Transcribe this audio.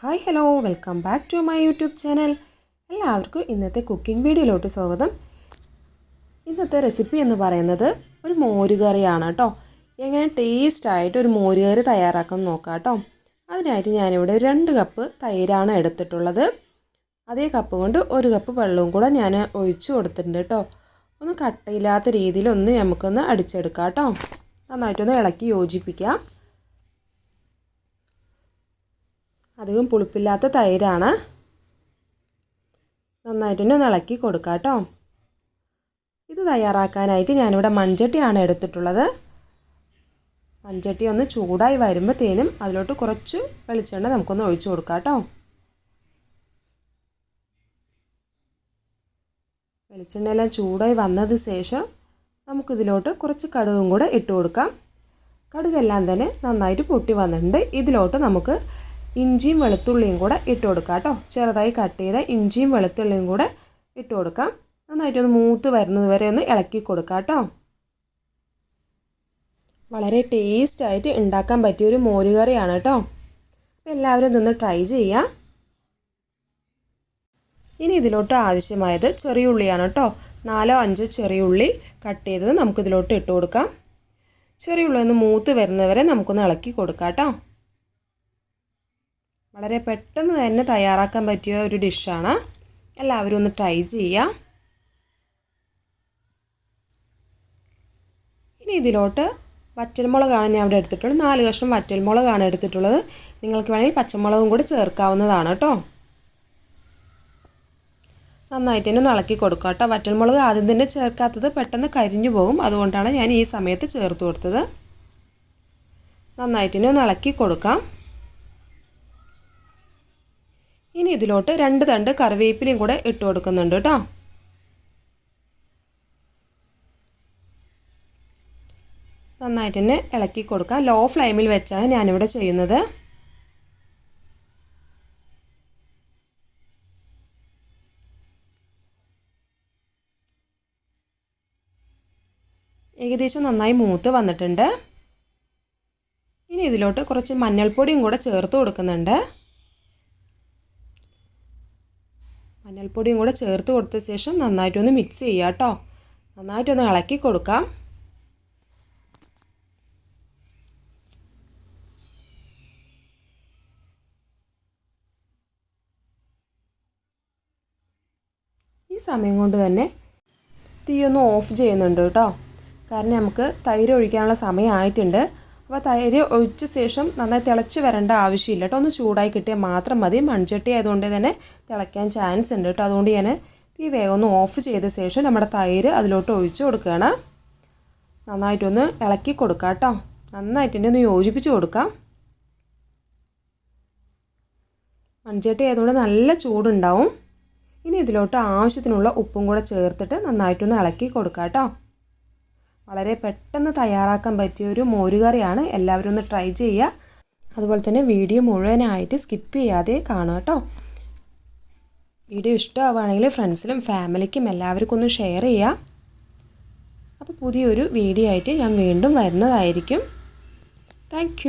Hi hello welcome back to my YouTube channel എല്ലാവർക്കും ഇന്നത്തെ cooking വീഡിയോയിലോട്ട് സ്വാഗതം. ഇന്നത്തെ റെസിപ്പി എന്ന് പറയുന്നത് ഒരു മോരുകറിയാണ് കേട്ടോ. എങ്ങനെ ടേസ്റ്റായിട്ട് ഒരു മോരുകറി തയ്യാറാക്കാൻ നോക്കാം കേട്ടോ. അതിനായിട്ട് ഞാനിവിടെ രണ്ട് കപ്പ് തൈരാണ് എടുത്തിട്ടുള്ളത്. അതേ കപ്പ് കൊണ്ട് ഒരു കപ്പ് വെള്ളവും കൂടെ ഞാൻ ഒഴിച്ചു കൊടുത്തിട്ടുണ്ട് കേട്ടോ. ഒന്ന് കട്ടയില്ലാത്ത രീതിയിൽ ഒന്ന് നമുക്കൊന്ന് അടിച്ചെടുക്കാം കേട്ടോ. നന്നായിട്ടൊന്ന് ഇളക്കി യോജിപ്പിക്കാം. അധികം പുളിപ്പില്ലാത്ത തൈരാണ്. നന്നായിട്ടൊന്ന് ഇളക്കി കൊടുക്കാം കേട്ടോ. ഇത് തയ്യാറാക്കാനായിട്ട് ഞാനിവിടെ മൺചട്ടിയാണ് എടുത്തിട്ടുള്ളത്. മൺചട്ടി ഒന്ന് ചൂടായി വരുമ്പോഴത്തേനും അതിലോട്ട് കുറച്ച് വെളിച്ചെണ്ണ നമുക്കൊന്ന് ഒഴിച്ചു കൊടുക്കാം കേട്ടോ. വെളിച്ചെണ്ണയെല്ലാം ചൂടായി വന്നത് ശേഷം നമുക്കിതിലോട്ട് കുറച്ച് കടുകും കൂടെ ഇട്ട് കൊടുക്കാം. കടുകെല്ലാം തന്നെ നന്നായിട്ട് പൊട്ടി വന്നിട്ടുണ്ട്. ഇതിലോട്ട് നമുക്ക് ഇഞ്ചിയും വെളുത്തുള്ളിയും കൂടെ ഇട്ട് കൊടുക്കാം കേട്ടോ. ചെറുതായി കട്ട് ചെയ്ത ഇഞ്ചിയും വെളുത്തുള്ളിയും കൂടെ ഇട്ട് കൊടുക്കാം. നന്നായിട്ടൊന്ന് മൂത്ത് വരുന്നത് വരെ ഒന്ന് ഇളക്കി കൊടുക്കാം കേട്ടോ. വളരെ ടേസ്റ്റായിട്ട് ഉണ്ടാക്കാൻ പറ്റിയ ഒരു മോരുകറിയാണ് കേട്ടോ. അപ്പോൾ എല്ലാവരും ഇതൊന്ന് ട്രൈ ചെയ്യാം. ഇനി ഇതിലോട്ട് ആവശ്യമായത് ചെറിയ ഉള്ളിയാണ് കേട്ടോ. നാലോ അഞ്ചോ ചെറിയ ഉള്ളി കട്ട് ചെയ്തത് നമുക്കിതിലോട്ട് ഇട്ട് കൊടുക്കാം. ചെറിയ ഉള്ളി ഒന്ന് മൂത്ത് വരുന്നവരെ നമുക്കൊന്ന് ഇളക്കി കൊടുക്കാം കേട്ടോ. വളരെ പെട്ടെന്ന് തന്നെ തയ്യാറാക്കാൻ പറ്റിയ ഒരു ഡിഷാണ്. എല്ലാവരും ഒന്ന് ട്രൈ ചെയ്യാം. ഇനി ഇതിലോട്ട് വറ്റൽമുളകാണ് ഞാൻ അവിടെ എടുത്തിട്ടുള്ളത്. നാല് കഷ്ണം വറ്റൽമുളകാണ് എടുത്തിട്ടുള്ളത്. നിങ്ങൾക്ക് വേണമെങ്കിൽ പച്ചമുളകും കൂടി ചേർക്കാവുന്നതാണ് കേട്ടോ. നന്നായിട്ട് തന്നെ ഒന്ന് ഇളക്കി കൊടുക്കുക കേട്ടോ. വറ്റൽമുളക് ആദ്യം തന്നെ ചേർക്കാത്തത് പെട്ടെന്ന് കരിഞ്ഞു പോകും. അതുകൊണ്ടാണ് ഞാൻ ഈ സമയത്ത് ചേർത്ത് കൊടുത്തത്. നന്നായിട്ട് തന്നെ ഒന്ന് ഇളക്കി കൊടുക്കാം. ഇനി ഇതിലോട്ട് രണ്ട് തണ്ട് കറിവേപ്പിലയും കൂടെ ഇട്ട് കൊടുക്കുന്നുണ്ട് കേട്ടോ. നന്നായിട്ട് തന്നെ ഇളക്കി കൊടുക്കാം. ലോ ഫ്ലെയിമിൽ വെച്ചാണ് ഞാനിവിടെ ചെയ്യുന്നത്. ഏകദേശം നന്നായി മൂത്ത് വന്നിട്ടുണ്ട്. ഇനി ഇതിലോട്ട് കുറച്ച് മഞ്ഞൾപ്പൊടിയും കൂടെ ചേർത്ത് കൊടുക്കുന്നുണ്ട്. മഞ്ഞൾപ്പൊടിയും കൂടെ ചേർത്ത് കൊടുത്ത ശേഷം നന്നായിട്ടൊന്ന് മിക്സ് ചെയ്യുക കേട്ടോ. നന്നായിട്ടൊന്ന് ഇളക്കി കൊടുക്കാം. ഈ സമയം കൊണ്ട് തന്നെ തീയൊന്ന് ഓഫ് ചെയ്യുന്നുണ്ട് കേട്ടോ. കാരണം നമുക്ക് തൈര് ഒഴിക്കാനുള്ള സമയമായിട്ടുണ്ട് അപ്പോൾ തൈര് ഒഴിച്ച ശേഷം നന്നായി തിളച്ച് വരേണ്ട ആവശ്യമില്ല കേട്ടോ. ഒന്ന് ചൂടായി കിട്ടിയാൽ മാത്രം മതി. മൺചട്ടി ആയതുകൊണ്ട് തന്നെ തിളയ്ക്കാൻ ചാൻസ് ഉണ്ട് കേട്ടോ. അതുകൊണ്ട് ഞാൻ തീ വേഗം ഒന്ന് ഓഫ് ചെയ്ത ശേഷം നമ്മുടെ തൈര് അതിലോട്ട് ഒഴിച്ച് കൊടുക്കുകയാണ്. നന്നായിട്ടൊന്ന് ഇളക്കി കൊടുക്കാം കേട്ടോ. നന്നായിട്ട് എന്നെ ഒന്ന് യോജിപ്പിച്ച് കൊടുക്കാം. മൺചട്ടി ആയതുകൊണ്ട് നല്ല ചൂടുണ്ടാവും. ഇനി ഇതിലോട്ട് ആവശ്യത്തിനുള്ള ഉപ്പും കൂടെ ചേർത്തിട്ട് നന്നായിട്ടൊന്ന് ഇളക്കി കൊടുക്കാം കേട്ടോ. വളരെ പെട്ടെന്ന് തയ്യാറാക്കാൻ പറ്റിയ ഒരു മോരുകറിയാണ്. എല്ലാവരും ഒന്ന് ട്രൈ ചെയ്യുക. അതുപോലെ തന്നെ വീഡിയോ മുഴുവനായിട്ട് സ്കിപ്പ് ചെയ്യാതെ കാണുക കേട്ടോ. വീഡിയോ ഇഷ്ടമാവുകയാണെങ്കിൽ ഫ്രണ്ട്സിലും ഫാമിലിക്കും എല്ലാവർക്കും ഒന്ന് ഷെയർ ചെയ്യുക. അപ്പോൾ പുതിയൊരു വീഡിയോ ആയിട്ട് ഞാൻ വീണ്ടും വരുന്നതായിരിക്കും. താങ്ക്